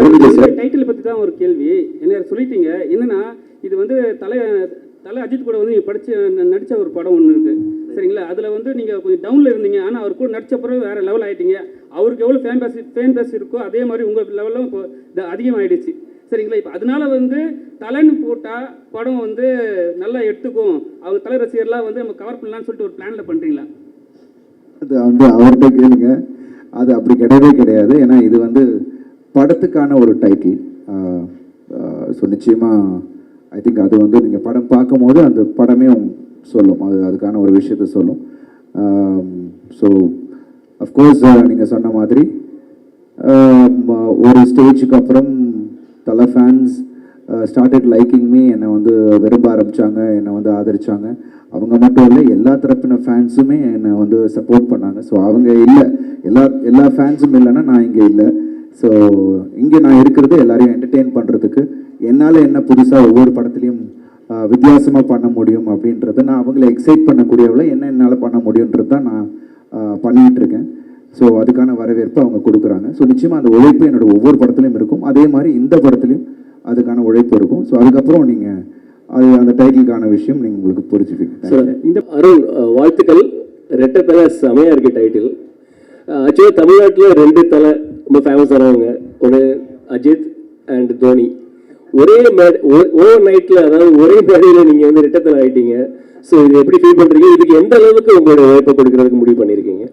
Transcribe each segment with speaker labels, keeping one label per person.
Speaker 1: Sir? Title பற்றி தான் ஒரு கேள்வி. என்ன சொல்லிட்டீங்க. என்னன்னா இது வந்து தலை தலை அஜித் கூட வந்து நீங்கள் படிச்ச ந- நடிச்ச ஒரு படம் ஒன்று இருக்கு. சரிங்களா? அதில் வந்து நீங்கள் கொஞ்சம் டவுனில் இருந்தீங்க. ஆனால் அவர் கூட நடிச்ச பிறகு வேற லெவல் ஆயிட்டீங்க. அவருக்கு எவ்வளோ ஃபேன் பேஸ் ஃபேன் பேஸ் இருக்கோ அதே மாதிரி உங்கள் லெவலும் இப்போ அதிகமாகிடுச்சு சரிங்களா? இப்போ அதனால வந்து தலைன்னு போட்டால் படம் வந்து நல்லா எடுத்துக்கும். அவங்க தலை ரசிகர்லாம் வந்து நம்ம கவர் பண்ணலாம்னு சொல்லிட்டு ஒரு பிளானில் பண்ணுறீங்களா
Speaker 2: அது வந்து அவர்கிட்ட கேளுங்க. அது அப்படி கிடையவே கிடையாது. ஏன்னா இது வந்து படத்துக்கான ஒரு டைட்டில் ஸோ நிச்சயமாக ஐ திங்க் அது வந்து நீங்கள் படம் பார்க்கும்போது அந்த படமே சொல்லும். அது அதுக்கான ஒரு விஷயத்த சொல்லும். ஸோ அஃப்கோர்ஸ் நீங்கள் சொன்ன மாதிரி ஒரு ஸ்டேஜுக்கு அப்புறம் தலை ஃபேன்ஸ் ஸ்டார்டட் லைக்கிங் மீ என்னை வந்து விரும்ப ஆரம்பித்தாங்க என்னை வந்து ஆதரித்தாங்க அவங்க மட்டும் இல்லை எல்லா தரப்பின ஃபேன்ஸுமே என்னை வந்து சப்போர்ட் பண்ணாங்க. ஸோ அவங்க இல்லை. எல்லா எல்லா ஃபேன்ஸும் இல்லைன்னா நான் இங்கே இல்லை. ஸோ இங்கே நான் இருக்கிறது எல்லாரையும் என்டர்டெயின் பண்ணுறதுக்கு என்னால் என்ன புதுசாக ஒவ்வொரு படத்துலையும் வித்தியாசமாக பண்ண முடியும் அப்படின்றத நான் அவங்கள எக்ஸைட் பண்ணக்கூடியவளை என்ன என்னால் பண்ண முடியுன்றது தான் நான் ஆஹ், பண்ணிட்டு இருக்கேன். ஸோ அதுக்கான வரவேற்பு அவங்க கொடுக்குறாங்க. ஸோ நிச்சயமாக அந்த உழைப்பு என்னோட ஒவ்வொரு படத்துலையும் இருக்கும். அதே மாதிரி இந்த படத்துலையும் அதுக்கான உழைப்பு இருக்கும். ஸோ அதுக்கப்புறம் நீங்கள் அது அந்த டைட்டிலுக்கான விஷயம் நீங்கள் உங்களுக்கு புரிஞ்சுப்பீங்க.
Speaker 3: இந்த அருண் வாழ்த்துக்கள். ரெட்டை தலை செமையா இருக்கு டைட்டில் ஆக்சுவலாக தமிழ்நாட்டில் ரெண்டு தலை ரொம்ப ஃபேமஸ் ஆனவங்க. ஒன்று அஜித் அண்ட் தோனி. ஒரே மேட் ஓவர் நைட்டில் அதாவது ஒரே மேடையில் நீங்கள் வந்து ரிட்டத்தில் ஆகிட்டீங்க ஸோ இது எப்படி ஃபீல் பண்ணுறீங்க இதுக்கு எந்த அளவுக்கு உங்களோட உழைப்பை கொடுக்கறதுக்கு முடிவு பண்ணியிருக்கீங்க?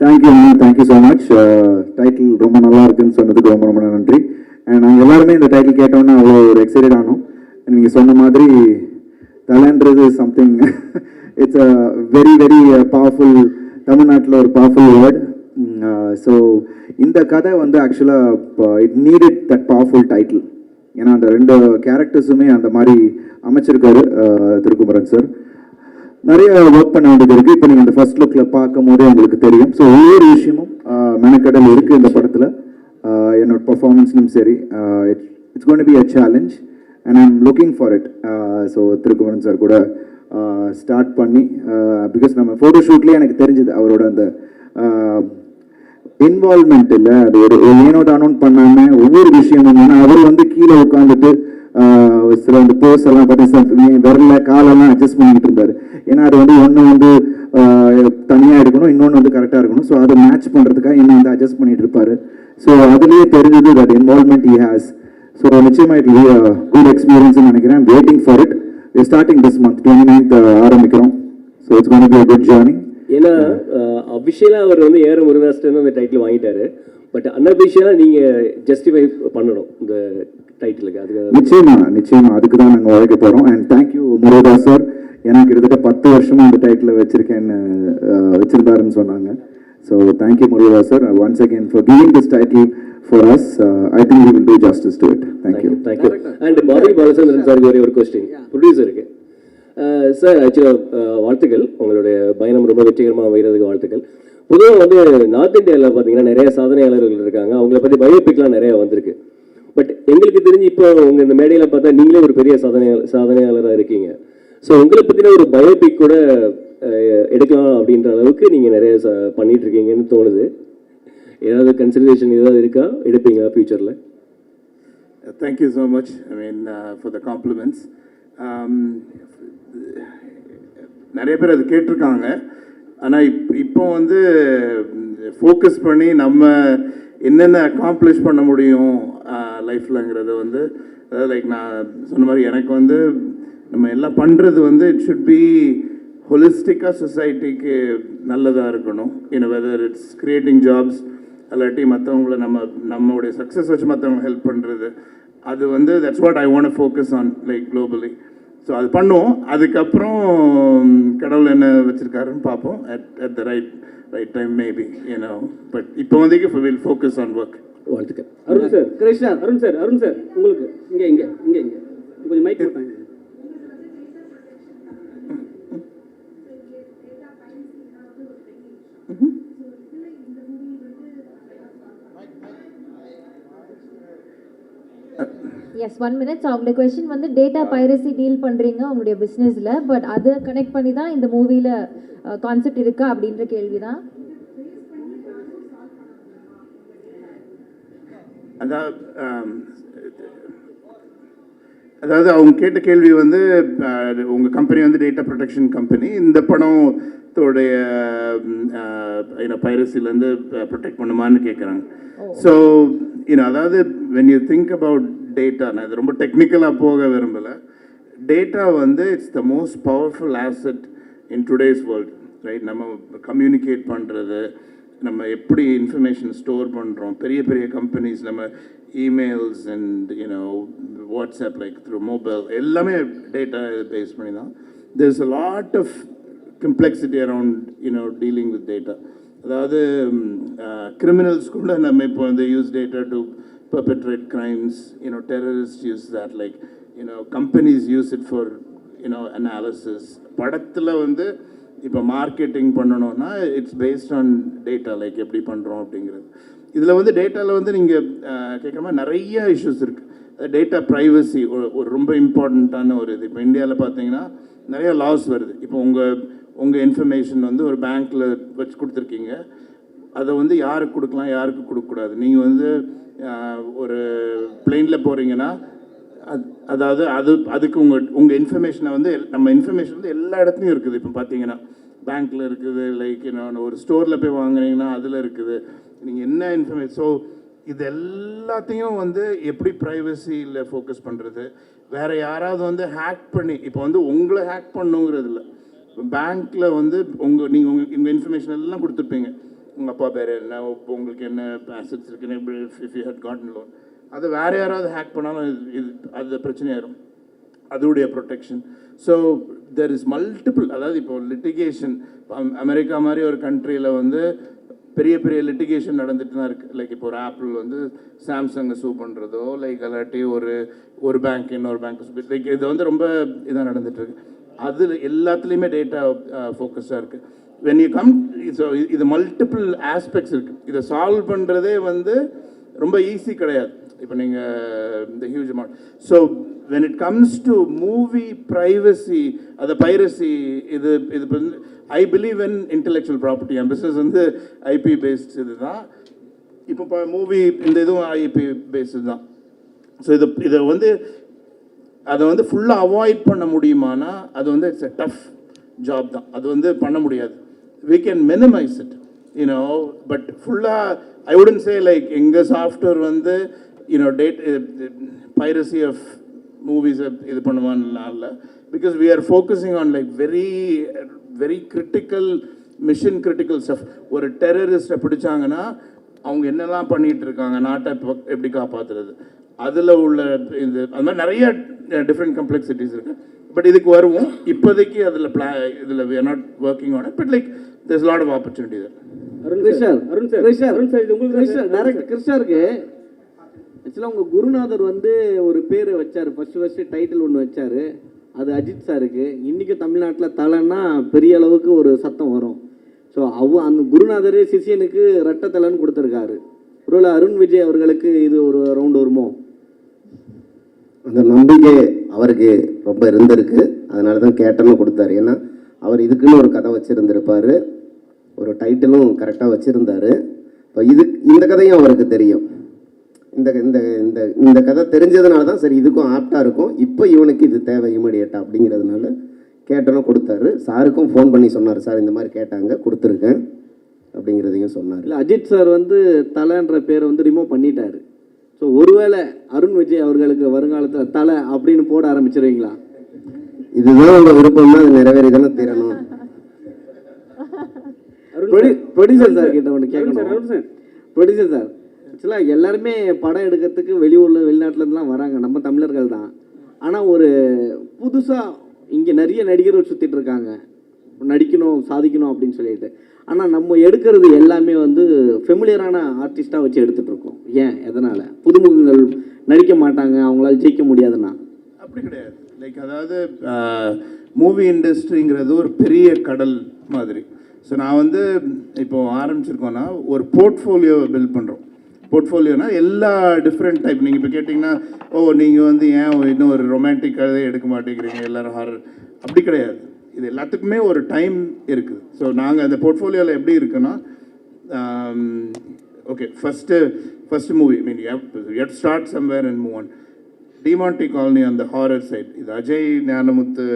Speaker 2: Thank you thank you so much title ரொம்ப நல்லா இருக்குன்னு சொன்னதுக்கு ரொம்ப ரொம்ப நன்றி. நாங்கள் எல்லாருமே இந்த டைட்டில் கேட்டோன்னே அவ்வளோ ஒரு எக்ஸைட்டட் ஆனோம். நீங்கள் சொன்ன மாதிரி தலைன்றது something it's a very very powerful தமிழ்நாட்டில் ஒரு பவர்ஃபுல் வேர்ட் ஸோ இந்த கதை வந்து ஆக்சுவலாக it needed that powerful title ஏன்னா அந்த ரெண்டு கேரக்டர்ஸுமே அந்த மாதிரி அமைச்சிருக்காரு திருக்குமரன் சார் நிறைய ஒர்க் பண்ண வேண்டியது இருக்குது இப்போ நீங்கள் இந்த ஃபர்ஸ்ட் லுக்கில் பார்க்கும் போதே உங்களுக்கு தெரியும். ஸோ ஒவ்வொரு விஷயமும் மெனக்கடல் இருக்குது இந்த படத்தில். என்னோட பர்ஃபார்மன்ஸ்லையும் சரி it's gonna be a challenge and I'm looking for it so Thirukumaran sir கூட ஸ்டார்ட் பண்ணி பிகாஸ் நம்ம ஃபோட்டோ ஷூட்லேயே எனக்கு தெரிஞ்சது அவரோட அந்த இன்வால்மெண்ட் இல்லை. அது ஒரு ஏனோட அனௌன் பண்ணாம ஒவ்வொரு விஷயமும் ஏன்னா அவர் வந்து கீழே உட்காந்துட்டு சில அந்த போஸ் எல்லாம் பார்த்து விரல காலெல்லாம் அட்ஜஸ்ட் பண்ணிட்டு இருந்தாரு. ஏன்னா அது வந்து ஒன்று வந்து தனியாக இருக்கணும் இன்னொன்று வந்து கரெக்டாக இருக்கணும். ஸோ அதை மேட்ச் பண்ணுறதுக்காக என்ன வந்து அட்ஜஸ்ட் பண்ணிட்டு இருப்பாரு. ஸோ அதுலேயே தெரிஞ்சது that involvement he has so நிச்சயமா இட் குட் எக்ஸ்பீரியன்ஸ் நினைக்கிறேன். Waiting for it starting this month twenty ninth ஆரம்பிக்கிறோம். So it's gonna be a good journey
Speaker 3: ஏன்னா அஃபிஷியலாக அவர் வந்து ஏற முருகதாஸ்லேருந்து அந்த டைட்டில் வாங்கிட்டாரு. பட் அன்அஃபிஷியலாக நீங்கள் ஜஸ்டிஃபை பண்ணணும் இந்த டைட்டிலுக்கு அதுக்கு
Speaker 2: நிச்சயமா நிச்சயமா. அதுக்கு தான் நாங்கள் உழைக்க போகிறோம் அண்ட் தேங்க்யூ முருகா சார் ஏன்னா கிட்டத்தட்ட பத்து வருஷமா இந்த டைட்டில் வச்சிருக்கேன்னு வச்சிருந்தாருன்னு சொன்னாங்க. So thank you Muruga sir once again for giving this title for us I think we will do justice to it thank you
Speaker 3: thank you and Bharathi Balachandran சாருக்கு ஒரே ஒரு கொஸ்டின் ப்ரொடியூசருக்கு சார் ஆக்சுவலாக வாழ்த்துக்கள். உங்களுடைய பயணம் ரொம்ப வெற்றிகரமாக அமைகிறதுக்கு வாழ்த்துக்கள். பொதுவாக வந்து நார்த் இந்தியாவில் பார்த்தீங்கன்னா நிறைய சாதனையாளர்கள் இருக்காங்க. அவங்கள பற்றி பயோபிக்லாம் நிறைய வந்திருக்கு. பட் எங்களுக்கு தெரிஞ்சு இப்போ உங்கள் இந்த மேடையில் பார்த்தா நீங்களே ஒரு பெரிய சாதனை சாதனையாளராக இருக்கீங்க. ஸோ உங்களை பற்றின ஒரு பயோபிக் கூட எடுக்கலாம் அப்படின்ற அளவுக்கு நீங்கள் நிறைய ச பண்ணிட்டு இருக்கீங்கன்னு தோணுது. ஏதாவது கன்சிடரேஷன் ஏதாவது இருக்கா? எடுப்பீங்களா ஃபியூச்சரில்
Speaker 4: thank you so much I mean for the compliments நிறைய பேர் அது கேட்டிருக்காங்க. ஆனால் இப் இப்போ வந்து ஃபோக்கஸ் பண்ணி நம்ம என்னென்ன அக்காம்ப்ளிஷ் பண்ண முடியும் லைஃப்லங்கிறத வந்து அதாவது லைக் நான் சொன்ன மாதிரி எனக்கு வந்து நம்ம எல்லாம் பண்ணுறது வந்து இட் ஷுட் பி ஹொலிஸ்டிக்காக சொசைட்டிக்கு நல்லதாக இருக்கணும். In whether it's creating jobs இல்லாட்டி மற்றவங்கள நம்ம நம்மளுடைய சக்ஸஸ் வச்சு மற்றவங்க ஹெல்ப் பண்ணுறது அது வந்து that's what I want focus on like globally so அது பண்ணுவோம் அதுக்கப்புறம் கடவுள் என்ன வச்சுருக்காருன்னு பார்ப்போம். At at the right right time maybe you know but இப்போ வந்து வில் ஃபோக்கஸ் ஆன் ஒர்க்
Speaker 3: வாழ்த்துக்கள்.
Speaker 1: Arun sir. Krishna Arun sir Arun sir உங்களுக்கு இங்கே இங்கே இங்கே இங்கே. கொஞ்சம் மைக் கொடுத்தாங்க
Speaker 5: எஸ் ஒன் மினிட்ஸ் அவங்களுடைய கொஸ்டின் வந்து டேட்டா பைரசி டீல் பண்ணுறீங்க உங்களுடைய பிஸ்னஸில் பட் அதை கனெக்ட் பண்ணி தான் இந்த மூவியில் கான்செப்ட் இருக்கா அப்படின்ற கேள்வி தான்
Speaker 4: அதான் அதாவது அவங்க கேட்ட கேள்வி வந்து அஹ், உங்க கம்பெனி வந்து டேட்டா ப்ரொடெக்ஷன் கம்பெனி இந்த படத்தோடைய பைரசிலேருந்து ப்ரொடெக்ட் பண்ணுமான்னு கேட்குறாங்க ஸோ யூனோ அதாவது when you think about data நான் இது ரொம்ப டெக்னிக்கலாக போக விரும்பலை. டேட்டா வந்து it's the most powerful asset in today's world right நம்ம கம்யூனிகேட் பண்ணுறது நம்ம எப்படி இன்ஃபர்மேஷன் ஸ்டோர் பண்ணுறோம் பெரிய பெரிய கம்பெனிஸ் நம்ம emails and you know WhatsApp like through mobile எல்லாமே டேட்டா பேஸ் பண்ணி தான். There is a lot of complexity around you know dealing with data அதாவது கிரிமினல்ஸ் கூட நம்ம இப்போ வந்து use data to perpetrate crimes. You know terrorists use that like you know companies use it for you know analysis. படத்தில் வந்து இப்போ marketing பண்ணணும்னா it's based on data like எப்படி பண்ணுறோம் அப்படிங்கிறது. இதில் வந்து டேட்டாவில் வந்து நீங்கள் கேட்குற மாதிரி நிறைய இஷ்யூஸ் இருக்குது டேட்டா ப்ரைவசி ஒரு ரொம்ப இம்பார்ட்டண்ட்டான ஒரு இது. இப்போ இந்தியாவில் பார்த்தீங்கன்னா நிறையா லாஸ் வருது. இப்போ உங்கள் உங்கள் இன்ஃபர்மேஷன் வந்து ஒரு பேங்க்கில் வச்சு கொடுத்துருக்கீங்க. அதை வந்து யாருக்கு கொடுக்கலாம் யாருக்கு கொடுக்கக்கூடாது? நீங்கள் வந்து ஒரு பிளெயினில் போகிறீங்கன்னா அது அதாவது அது அதுக்கு உங்கள் உங்கள் இன்ஃபர்மேஷனை வந்து எல்- நம்ம இன்ஃபர்மேஷன் வந்து எல்லா இடத்துலையும் இருக்குது. இப்போ பார்த்தீங்கன்னா பேங்க்கில் இருக்குது லைக் என்ன ஒரு ஸ்டோரில் போய் வாங்குனீங்கன்னா அதில் இருக்குது. நீங்கள் என்ன இன்ஃபர்மேஷன் ஸோ இது எல்லாத்தையும் வந்து எப்படி ப்ரைவசியில் ஃபோக்கஸ் பண்ணுறது வேறு யாராவது வந்து ஹேக் பண்ணி இப்போ வந்து உங்களை ஹேக் பண்ணுங்கிறது இல்லை. பேங்க்கில் வந்து உங்கள் நீங்கள் உங்கள் உங்கள் இன்ஃபர்மேஷன் எல்லாம் கொடுத்துருப்பீங்க. உங்கள் அப்பா பேர் என்ன இப்போ உங்களுக்கு என்ன ஆசட்ஸ் இருக்குன்னு if you had gotten loan அதை வேறு யாராவது ஹேக் பண்ணாலும் இது- இது அது பிரச்சனையாயிரும். அதோடைய protection so there is multiple அதாவது இப்போ லிட்டிகேஷன் அமெரிக்கா மாதிரி ஒரு கண்ட்ரியில் வந்து பெரிய பெரிய லிட்டிகேஷன் நடந்துட்டு தான் இருக்குது லைக் இப்போ ஒரு ஆப்பிள் வந்து சாம்சங்கை சூ பண்ணுறதோ லைக் அல்லாட்டி ஒரு ஒரு பேங்க் இன்னொரு பேங்க் லைக் இது வந்து ரொம்ப இதாக நடந்துட்டு அது எல்லாத்துலேயுமே டேட்டா ஃபோக்கஸாக uh, இருக்குது வென் யூ கம் ஸோ இது மல்டிபிள் ஆஸ்பெக்ட்ஸ் இருக்குது இதை சால்வ் பண்ணுறதே வந்து ரொம்ப ஈஸி கிடையாது. இப்போ நீங்கள் இந்த huge amount so when it comes to movie privacy அதை பைரசி இது இது I believe in intellectual property N business வந்து ஐபி பேஸ்ட் இதுதான் இப்போ இப்போ மூவி இந்த இதுவும் ஐபி பேஸ்டு தான். ஸோ இது இதை வந்து அதை வந்து ஃபுல்லாக அவாய்ட் பண்ண முடியுமானா அது வந்து இட்ஸ் எ டஃப் ஜாப் தான். அது வந்து பண்ண முடியாது. We can minimise it you know but ஃபுல்லாக ஐ உடன் சே லைக் எங்கள் சாஃப்ட்வேர் வந்து you know that piracy of மூவிஸை இது பண்ணுவான்னு இல்லை. Because we are focusing on like very very critical mission critical stuff ஒரு டெரரிஸ்ட்டை பிடிச்சாங்கன்னா அவங்க என்னெல்லாம் பண்ணிட்டு இருக்காங்க நாட்டை எப்படி காப்பாற்றுறது அதில் உள்ள இந்த அது மாதிரி நிறைய டிஃப்ரெண்ட் கம்ப்ளெக்சிட்டிஸ் இருக்கு. பட் இதுக்கு வருவோம். இப்போதைக்கு அதில் பிளா இதில் we are not working on but like there's lot of opportunity there.
Speaker 1: Arun sir. Arun sir.
Speaker 6: Krishnar.
Speaker 1: Arun sir இது உங்களுக்கு சார்.
Speaker 6: டேரக்ட் கிருஷ்ணருக்கு ஆக்சுவலாக உங்கள் குருநாதர் வந்து ஒரு பேர் வச்சார். ஃபர்ஸ்ட் ஃபர்ஸ்ட் டைட்டில் ஒன்று வச்சார். அது அஜித் சாருக்கு. இன்றைக்கி தமிழ்நாட்டில் தலைன்னா பெரிய அளவுக்கு ஒரு சத்தம் வரும். ஸோ அவ அந்த குருநாதரே சிஷியனுக்கு ரெட்டை தலைன்னு கொடுத்துருக்காரு. ஒருவேளை அருண் விஜய் அவர்களுக்கு இது ஒரு ரவுண்ட் வருமோ?
Speaker 7: அந்த நம்பிக்கை அவருக்கு ரொம்ப இருந்திருக்கு. அதனால தான் கேட்டனும் கொடுத்தாரு. ஏன்னா அவர் இதுக்குன்னு ஒரு கதை வச்சுருந்துருப்பார். ஒரு டைட்டிலும் கரெக்டாக வச்சுருந்தாரு. இப்போ இது இந்த கதையும் அவருக்கு தெரியும். இந்த இந்த இந்த இந்த கதை தெரிஞ்சதுனால தான் சரி இதுக்கும் ஆப்டாக இருக்கும். இப்போ இவனுக்கு இது தேவை இமீடியட்டாக அப்படிங்கிறதுனால கேட்டனும் கொடுத்தாரு. சாருக்கும் ஃபோன் பண்ணி சொன்னார். சார் இந்த மாதிரி கேட்டாங்க கொடுத்துருக்கேன் அப்படிங்கிறதையும் சொன்னார்.
Speaker 6: இல்லை அஜித் சார் வந்து தலைன்ற பேரை வந்து ரிமூவ் பண்ணிட்டாரு. ஸோ ஒருவேளை அருண் விஜய் அவர்களுக்கு வருங்காலத்தில் தலை அப்படின்னு போட ஆரம்பிச்சிருவீங்களா?
Speaker 7: இதுதான் உங்கள் விருப்பம்னா அது நிறைவேறி தானே தீரணும்.
Speaker 6: Producer sir. கிட்ட ஒன்று கேட்கணும் ப்ரொடியூசர் சார் ஆக்சுவலாக எல்லாருமே படம் எடுக்கிறதுக்கு வெளியூரில் வெளிநாட்டிலேருந்துலாம் வராங்க. நம்ம தமிழர்கள் தான். ஆனால் ஒரு புதுசாக இங்கே நிறைய நடிகர்கள் சுற்றிட்டு இருக்காங்க. நடிக்கணும் சாதிக்கணும் அப்படின்னு சொல்லிட்டு. ஆனால் நம்ம எடுக்கிறது எல்லாமே வந்து ஃபெமிலியரான ஆர்டிஸ்ட்டாக வச்சு எடுத்துகிட்ருக்கோம் ஏன்? எதனால்? புதுமுகங்கள் நடிக்க மாட்டாங்க. அவங்களால ஜெயிக்க முடியாதுன்னா.
Speaker 4: அப்படி கிடையாது. லைக் அதாவது மூவி இண்டஸ்ட்ரிங்கிறது ஒரு பெரிய கடல் மாதிரி. ஸோ நான் வந்து இப்போ ஆரம்பிச்சிருக்கோன்னா ஒரு போர்ட்ஃபோலியோவை பில்ட் பண்ணுறோம் போர்ட்ஃபோலியோனா எல்லா டிஃப்ரெண்ட் டைப் நீங்கள் இப்போ கேட்டிங்கன்னா ஓ நீங்கள் வந்து ஏன் இன்னும் ஒரு ரொமான்டிக் கதை எடுக்க மாட்டேங்கிறீங்க? எல்லோரும் ஹாரர் அப்படி கிடையாது. இது எல்லாத்துக்குமே ஒரு டைம் இருக்குது ஸோ நாங்கள் அந்த போர்ட்ஃபோலியோவில் எப்படி இருக்குன்னா okay first first movie mean at start somewhere and move on Demonte colony அந்த ஹாரர் சைட் இது அஜய் ஞானமுத்து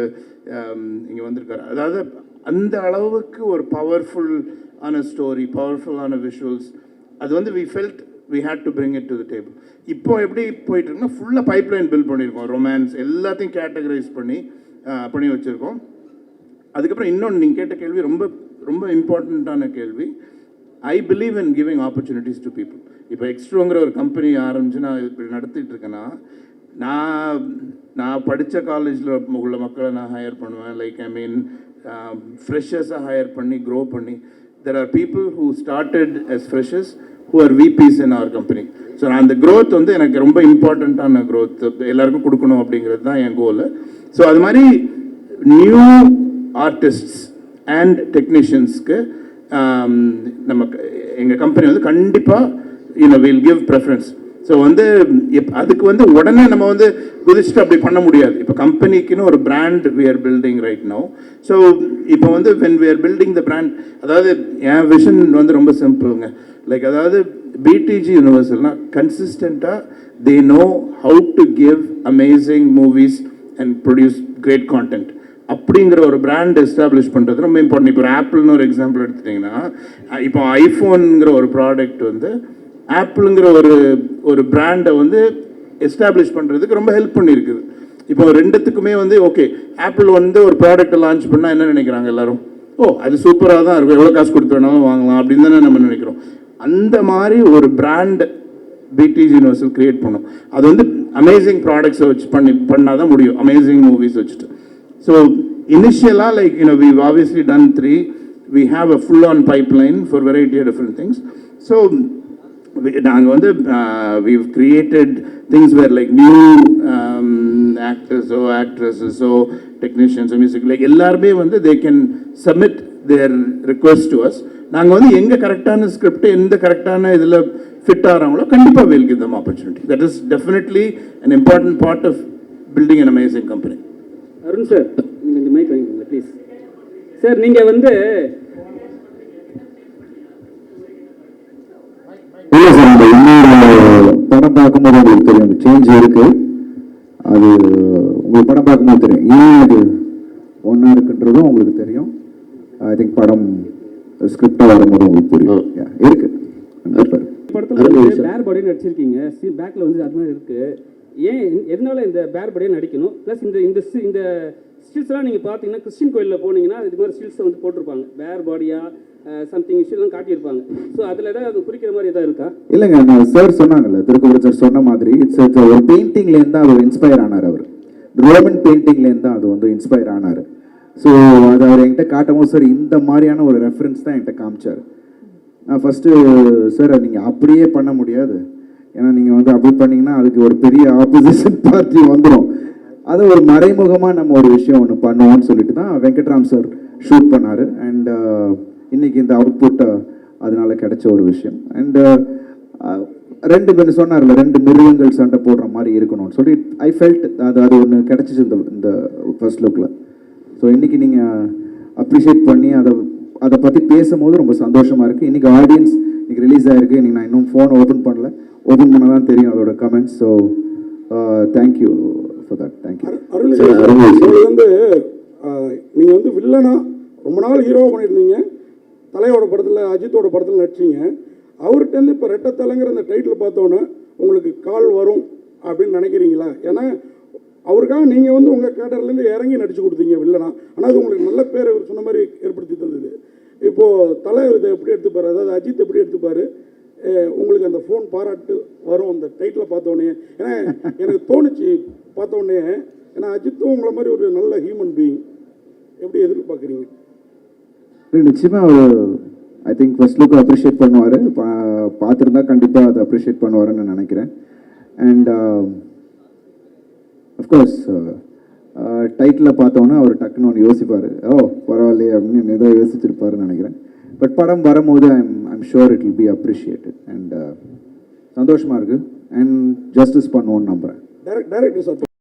Speaker 4: இங்கே வந்திருக்காரு. அதாவது அந்த அளவுக்கு ஒரு பவர்ஃபுல் ஆன ஸ்டோரி பவர்ஃபுல்லான விஷுவல்ஸ் அது வந்து we felt we had to bring it to the table இப்போ எப்படி போயிட்டு இருக்குன்னா ஃபுல்லாக பைப்லைன் பில்ட் பண்ணியிருக்கோம். ரொமான்ஸ் எல்லாத்தையும் கேட்டகரைஸ் பண்ணி பண்ணி வச்சுருக்கோம். அதுக்கப்புறம் இன்னொன்று நீங்கள் கேட்ட கேள்வி ரொம்ப ரொம்ப இம்பார்ட்டண்ட்டான கேள்வி. I believe in giving opportunities to people இப்போ எக்ஸ்ட்ரோங்கிற ஒரு கம்பெனி ஆரம்பித்து நான் இப்படி நடத்திட்டு இருக்கேன்னா நான் நான் படித்த காலேஜில் உள்ள மக்களை நான் ஹையர் பண்ணுவேன். லைக் ஐ மீன் ஃப்ரெஷர்ஸாக ஹையர் பண்ணி க்ரோ பண்ணி there are people who started as freshers who are VPs in our company. So அந்த க்ரோத் வந்து எனக்கு ரொம்ப இம்பார்ட்டண்ட்டான க்ரோத் எல்லாருக்கும் கொடுக்கணும் அப்படிங்கிறது தான் என் கோலு ஸோ அது மாதிரி நியூ ஆர்டிஸ்ட்ஸ் அண்ட் டெக்னீஷியன்ஸ்க்கு நம்ம எங்கள் கம்பெனி வந்து கண்டிப்பாக you know will give preference so வந்து இப் அதுக்கு வந்து உடனே நம்ம வந்து குதிச்சுட்டு அப்படி பண்ண முடியாது. இப்போ கம்பெனிக்குன்னு ஒரு brand we are building right no so இப்போ வந்து when we building the the அதாவது என் விஷன் வந்து ரொம்ப சிம்பிளுங்க லைக் அதாவது பிடிஜி யூனிவர்சல்னால் கன்சிஸ்டண்ட்டாக they know how to give amazing movies and produce great content அப்படிங்கிற ஒரு பிராண்ட் எஸ்டாப்ளிஷ் பண்ணுறது ரொம்ப இம்பார்ட்டன்ட் இப்போ ஆப்பிள்னு ஒரு எக்ஸாம்பிள் எடுத்துட்டிங்கன்னா இப்போ ஐஃபோனுங்கிற ஒரு ப்ராடக்ட் வந்து ஆப்பிளுங்கிற ஒரு ஒரு பிராண்டை வந்து எஸ்டாப்ளிஷ் பண்ணுறதுக்கு ரொம்ப ஹெல்ப் பண்ணியிருக்குது இப்போ ரெண்டுத்துக்குமே வந்து ஓகே ஆப்பிள் வந்து ஒரு ப்ராடக்ட்டை லான்ச் பண்ணால் என்ன நினைக்கிறாங்க எல்லாரும்? ஓ அது சூப்பராக தான் இருக்கும். எவ்வளோ காசு கொடுத்து வேணாலும் வாங்கலாம் அப்படின்னு தானே நம்ம நினைக்கிறோம். அந்த மாதிரி ஒரு பிராண்ட் பிடிஜி யூனிவர்சல் கிரியேட் பண்ணும். அது வந்து அமேசிங் ப்ராடக்ட்ஸை வச்சு பண்ணி பண்ணால் தான் முடியும். அமேசிங் மூவிஸ் வச்சுட்டு. ஸோ இனிஷியலாக like you know we obviously done three we have a full on pipeline for variety of different things so நாங்கள் வந்து we created things where like new ஆக்டர்ஸோ ஆக்ட்ரஸஸோ டெக்னீஷியன்ஸோ மியூசிக் லைக் எல்லாருமே வந்து they can submit their request to us நாங்கள் வந்து எங்கே கரெக்டான ஸ்கிரிப்ட் எந்த கரெக்டான இதில் ஃபிட் ஆகிறாங்களோ கண்டிப்பாக will give them opportunity that is definitely an important part of building an amazing company
Speaker 1: Arun sir நீங்கள் மைக் வாங்கிக்கோங்க ப்ளீஸ் சார் நீங்கள் வந்து
Speaker 2: இல்லை சார் அந்த இன்னொரு படம் பார்க்கும்போது உங்களுக்கு தெரியும். சேஞ்ச் இருக்கு. அது உங்களுக்கு படம் பார்க்கும்போது தெரியும். ஏன் அது ஒன்றா இருக்குன்றதும் உங்களுக்கு தெரியும். ஐ திங்க் படம் ஸ்கிரிப்டாக வரும்போது உங்களுக்கு புரியும். இருக்கு.
Speaker 1: பேர் பாடியை நடிச்சிருக்கீங்க. சி பேக்கில் வந்து அது மாதிரி இருக்கு. ஏன் எதனால இந்த பேர் பாடியை நடிக்கணும்? ப்ளஸ் இந்த இந்த இந்த ஸ்டில்ஸ்லாம் நீங்கள் பார்த்தீங்கன்னா கிறிஸ்டின் கோயிலில் போனீங்கன்னா இது மாதிரி ஸ்டில்ஸை வந்து போட்டிருப்பாங்க. பேர் பாடியா சம்திங் இஷ்யூலாம் காட்டியிருப்பாங்க. ஸோ அதில் ஏதாவது குறிக்கிற மாதிரி ஏதாவது இருக்கா?
Speaker 2: இல்லைங்க நான் சார் சொன்னாங்கல்ல திருக்குறள் சார் சொன்ன மாதிரி இட்ஸ் ஒரு பெயிண்டிங்லேருந்து தான் அவர் இன்ஸ்பயர் ஆனார் அவர். ரோமன் பெயிண்டிங்லேருந்து தான் அது வந்து இன்ஸ்பயர் ஆனார். ஸோ அது அவர் என்கிட்ட காட்டும் சார் இந்த மாதிரியான ஒரு ரெஃபரன்ஸ் தான் என்கிட்ட காமிச்சார். நான் ஃபஸ்ட்டு சார் நீங்கள் அப்படியே பண்ண முடியாது. ஏன்னா நீங்கள் வந்து அப்படி பண்ணிங்கன்னா அதுக்கு ஒரு பெரிய ஆப்போசிஷன் பார்ட்டி வந்துடும் அதை ஒரு மறைமுகமாக நம்ம ஒரு விஷயம் ஒன்று பண்ணுவோம்னு சொல்லிட்டு தான் வெங்கட்ராம் சார் ஷூட் பண்ணார். அண்ட் இன்னைக்கு இந்த அவுட்புட் அதனால கிடைச்ச ஒரு விஷயம். அண்ட் ரெண்டு பேர் சொன்னார்ல ரெண்டு மிருகங்கள் சண்டை போடுற மாதிரி இருக்கணும்னு சொல்லி ஐ ஃபெல்ட் அது அது ஒன்று கிடைச்சிச்சு இந்த இந்த ஃபர்ஸ்ட் லுக்கில் ஸோ இன்னைக்கு நீங்கள் அப்ரிஷியேட் பண்ணி அதை அதை பற்றி பேசும்போது ரொம்ப சந்தோஷமாக இருக்குது இன்றைக்கி ஆடியன்ஸ் இன்னைக்கு ரிலீஸ் ஆகிருக்கு இன்னைக்கு நான் இன்னும் ஃபோன் ஓப்பன் பண்ணல. ஓப்பன் பண்ண தான் தெரியும் அதோட comments so thank you for that thank you
Speaker 8: வந்து நீங்கள் வந்து வில்லனா ரொம்ப நாள் ஹீரோவாக பண்ணியிருந்தீங்க. தலையோட படத்தில் அஜித்தோட படத்தில் நடிச்சீங்க. அவர்கிட்டருந்து இப்போ ரெட்டத்தலைங்கிற அந்த டைட்டில் பார்த்தோன்னே உங்களுக்கு கால் வரும் அப்படின்னு நினைக்கிறீங்களா? ஏன்னா அவருக்காக நீங்கள் வந்து உங்கள் கேட்டர்லேருந்து இறங்கி நடிச்சு கொடுத்தீங்க வில்லனா. ஆனால் அது உங்களுக்கு நல்ல பேர் இவர் சொன்ன மாதிரி ஏற்படுத்தி தந்தது. இப்போது தலை இதை எப்படி எடுத்துப்பார்? அதாவது அஜித் எப்படி எடுத்துப்பார்? உங்களுக்கு அந்த ஃபோன் பாராட்டு வரும் அந்த டைட்டில் பார்த்தோன்னே. ஏன்னா எனக்கு தோணுச்சு பார்த்தோன்னே. ஏன்னா அஜித்தும் உங்களை மாதிரி ஒரு நல்ல ஹியூமன் பீயிங் எப்படி எதிர்பார்க்குறீங்க?
Speaker 2: நிச்சயமாக அவர் I think first look appreciate பண்ணுவார். பா பார்த்துருந்தா கண்டிப்பாக அதை அப்ரிஷியேட் பண்ணுவாருன்னு நான் நினைக்கிறேன். அண்ட் அஃப்கோர்ஸ் டைட்டில் பார்த்தோன்னா அவர் டக்குன்னு ஒன்று யோசிப்பார். ஓ பரவாயில்லையே அப்படின்னு ஏதோ யோசிச்சிருப்பாருன்னு நினைக்கிறேன். பட் படம் வரும்போது I'm I'm sure it will be appreciated and சந்தோஷமாக இருக்குது அண்ட் ஜஸ்டிஸ் பண்ணுவோன்னு நம்புகிறேன்
Speaker 8: டேரக்ட் டேரக்டர் சார்